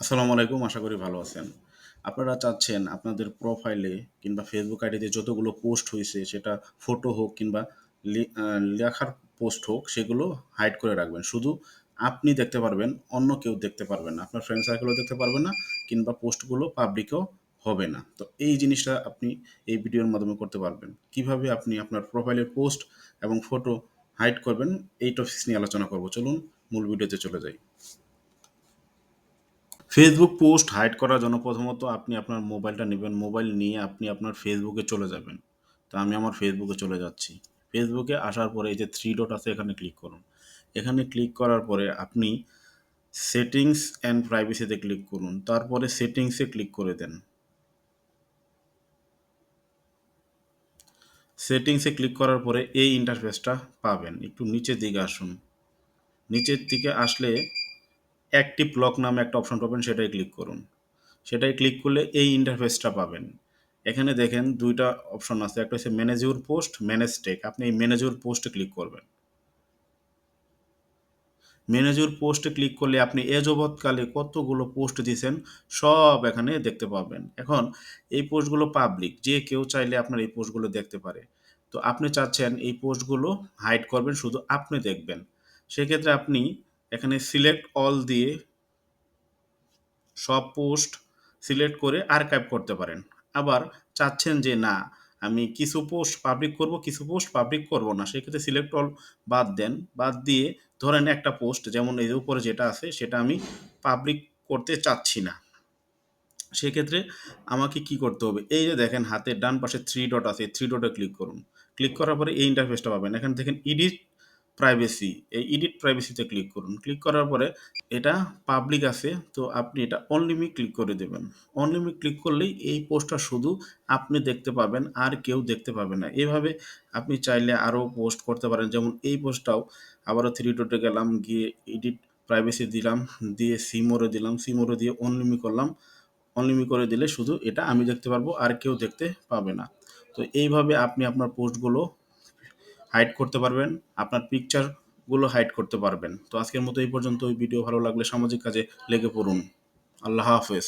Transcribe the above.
আসসালামু আলাইকুম, আশা করি ভালো আছেন। আপনারা চাচ্ছেন আপনাদের প্রোফাইলে কিংবা ফেসবুক আইডিতে যতগুলো পোস্ট হয়েছে সেটা ফটো হোক কিংবা লেখার পোস্ট হোক, সেগুলো হাইড করে রাখবেন। শুধু আপনি দেখতে পারবেন, অন্য কেউ দেখতে পারবেন না। আপনার ফ্রেন্ড সার্কেলও দেখতে পারবেন না, কিংবা পোস্টগুলো পাবলিকও হবে না। তো এই জিনিসটা আপনি এই ভিডিওর মাধ্যমে করতে পারবেন। কীভাবে আপনি আপনার প্রোফাইলের পোস্ট এবং ফটো হাইড করবেন, এই টপিক্স নিয়ে আলোচনা করব। চলুন মূল ভিডিওতে চলে যাই। ফেসবুক পোস্ট হাইড করার জন্য প্রথমত আপনি আপনার মোবাইলটা নেবেন। মোবাইল নিয়ে আপনি আপনার ফেসবুকে চলে যাবেন। তো আমি আমার ফেসবুকে চলে যাচ্ছি। ফেসবুকে আসার পরে এই যে থ্রি ডট আছে, এখানে ক্লিক করুন। এখানে ক্লিক করার পরে আপনি সেটিংস অ্যান্ড প্রাইভেসিতে ক্লিক করুন। তারপরে সেটিংসে ক্লিক করে দেন। সেটিংসে ক্লিক করার পরে এই ইন্টারফেসটা পাবেন। একটু নিচের দিকে আসুন। নিচের দিকে আসলে অ্যাক্টিভ লক নামে একটা অপশন পাবেন, সেটাই ক্লিক করুন। সেটাই ক্লিক করলে এই ইন্টারফেসটা পাবেন। এখানে দেখেন দুইটা অপশন আছে, একটা হচ্ছে manage your post manage tag আপনি এই ম্যানেজ ইউর পোস্টে ক্লিক করবেন। ম্যানেজ ইউর পোস্টে ক্লিক করলে আপনি এ যাবৎকালে কতগুলো পোস্ট দিয়েছেন, সব এখানে দেখতে পাবেন। এখন এই পোস্টগুলো পাবলিক যে কেউ চাইলে আপনার এই পোস্টগুলো দেখতে পারে। তো আপনি চাচ্ছেন এই পোস্টগুলো হাইড করবেন, শুধু আপনি দেখবেন। সেক্ষেত্রে আপনি এখানে সিলেক্ট অল দিয়ে সব পোস্ট সিলেক্ট করে আর্কাইভ করতে পারেন। আবার চাচ্ছেন যে না, আমি কিছু পোস্ট পাবলিক করব, কিছু পোস্ট পাবলিক করব না, সেক্ষেত্রে সিলেক্ট অল বাদ দেন। বাদ দিয়ে ধরেন একটা পোস্ট যেমন এই উপরে যেটা আছে, সেটা আমি পাবলিক করতে চাচ্ছি না। সেক্ষেত্রে আমাকে কি করতে হবে? এই যে দেখেন হাতের ডান পাশে থ্রি ডট আছে থ্রি ডটে ক্লিক করুন। ক্লিক করার পরে এই ইন্টারফেসটা পাবেন। এখানে দেখেন এডিট প্রাইভেসি এই এডিট প্রাইভেসিতে ক্লিক করুন। ক্লিক করার পরে এটা পাবলিক আছে, তো আপনি এটা অনলিমি ক্লিক করে দেবেন। অনলিমি ক্লিক করলেই এই পোস্টটা শুধু আপনি দেখতে পাবেন, আর কেউ দেখতে পাবে না। এভাবে আপনি চাইলে আরও পোস্ট করতে পারেন। যেমন এই পোস্টটাও আবারও থ্রি ডটে গেলাম, গিয়ে এডিট প্রাইভেসি দিলাম, দিয়ে সিমোরে দিলাম। সিমোরে দিয়ে অনলিমি করলাম। অনলিমি করে দিলে শুধু এটা আমি দেখতে পারব, আর কেউ দেখতে পাবে না। তো এইভাবে আপনি আপনার পোস্টগুলো হাইড করতে পারবেন, আপনার পিকচারগুলো হাইড করতে পারবেন। তো আজকের মতো এই পর্যন্ত ওই ভিডিও ভালো লাগলে সামাজিক কাজে লেগে পড়ুন। আল্লাহ হাফেজ।